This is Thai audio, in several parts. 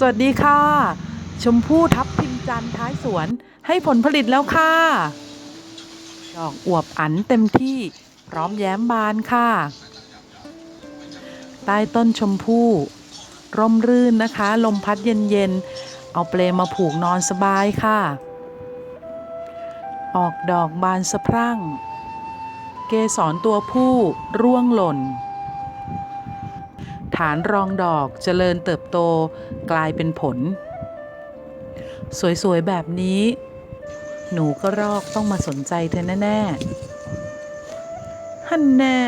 สวัสดีค่ะ ชมพู่ทับทิมจันท้ายสวนให้ผลผลิตแล้วค่ะ ดอกอวบอันเต็มที่พร้อมแย้มบานค่ะ ใต้ต้นชมพู่ ร่มรื่นนะคะ ลมพัดเย็นๆ เอาเปลมาผูกนอนสบายค่ะ ออกดอกบานสะพรั่ง เกสรตัวผู้ร่วงหล่น ฐานรองดอกเจริญเติบโตกลายเป็นผล สวย ๆ แบบนี้ หนูก็รอกต้องมาสนใจเธอแน่ ๆ ฮันแน่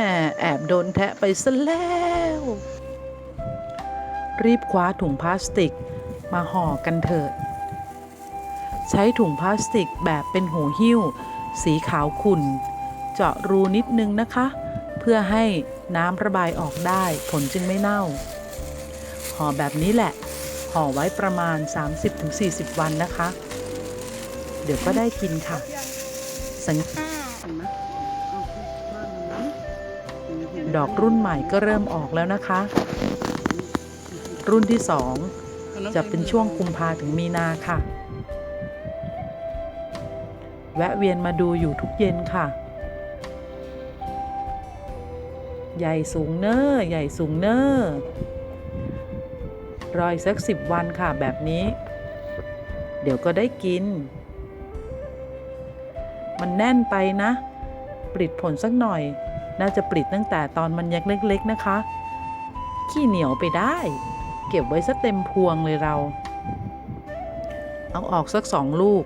แอบโดนแทะไปซะแล้ว รีบคว้าถุงพลาสติกมาห่อกันเถิด ใช้ถุงพลาสติกแบบเป็นหูหิ้ว สีขาวขุ่น เจาะรูนิดนึงนะคะ เพื่อให้น้ำระบายออกได้ผลจึงไม่เน่า ห่อแบบนี้แหละ ห่อไว้ประมาณ 30-40 วันนะคะ เดี๋ยวก็ได้กินค่ะ สังดอกรุ่นใหม่ก็เริ่มออกแล้วนะคะ รุ่นที่2จะเป็นช่วงกุมภาถึงมีนาค่ะ แวะเวียนมาดูอยู่ทุกเย็นค่ะ ใหญ่สูงเนอ้อใหญ่สูงเนอ้อรอยสักสิบวันค่ะแบบนี้ เดี๋ยวก็ได้กิน มันแน่นไปนะ ปลิดผลสักหน่อย น่าจะปลิดตั้งแต่ตอนมันยังเล็กๆนะคะ ขี้เหนียวไปได้ เก็บไว้ซะเต็มพวงเลยเรา เอาออกสักสองลูก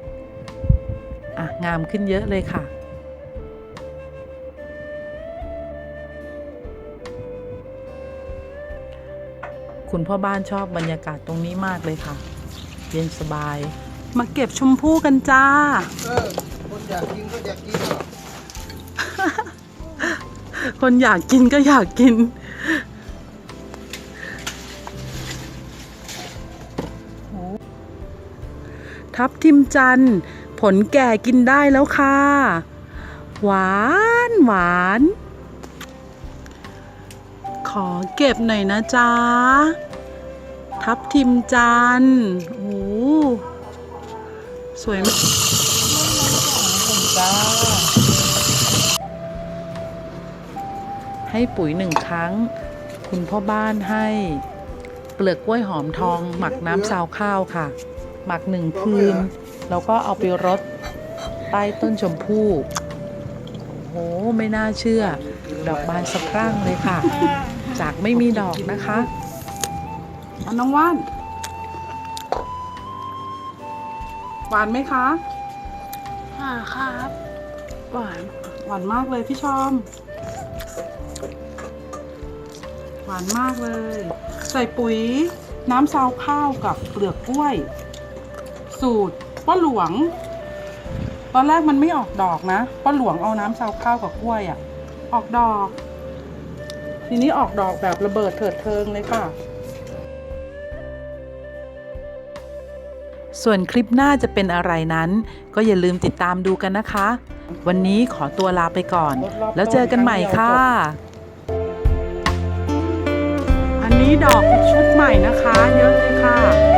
อะ งามขึ้นเยอะเลยค่ะ คุณพ่อบ้านชอบบรรยากาศตรงนี้มากเลยค่ะ เย็นสบาย มาเก็บชมพู่กันจ้า เออ คนอยากกินก็อยากกินเหรอคนอยากกินก็อยากกิน ทับทิมจันทร์ผลแก่กินได้แล้วค่ะ หวานหวาน ขอเก็บหน่อยนะจ๊ะ ทับทิมจันทร์โอ้โหสวยมากจ้าให้ปุ๋ยหนึ่งครั้ง คุณพ่อบ้านให้เปลือกกล้วยหอมทอง หมักน้ำซาวข้าวค่ะ หมักหนึ่งคืน แล้วก็เอาไปรดใต้ต้นชมพู่โอ้โหไม่น่าเชื่อ ดอกบานสะพรั่งเลยค่ะ จากไม่มีดอกนะคะ อันน้องว่าน หวานไหมคะอ่าครับ หวาน หวานมากเลยพี่ชอม หวานมากเลย ใส่ปุ๋ยน้ำซาวข้าวกับเปลือกกล้วย สูตรป้าหลวง ตอนแรกมันไม่ออกดอกนะป้าหลวงเอาน้ำซาวข้าวกับกล้วยอะออกดอก ทีนี้ออกดอกแบบระเบิดเถิดเทิงเลยค่ะ ส่วนคลิปหน้าจะเป็นอะไรนั้น ก็อย่าลืมติดตามดูกันนะคะ วันนี้ขอตัวลาไปก่อน แล้วเจอกันใหม่ค่ะ อันนี้ดอกชุดใหม่นะคะ เยอะเลยค่ะ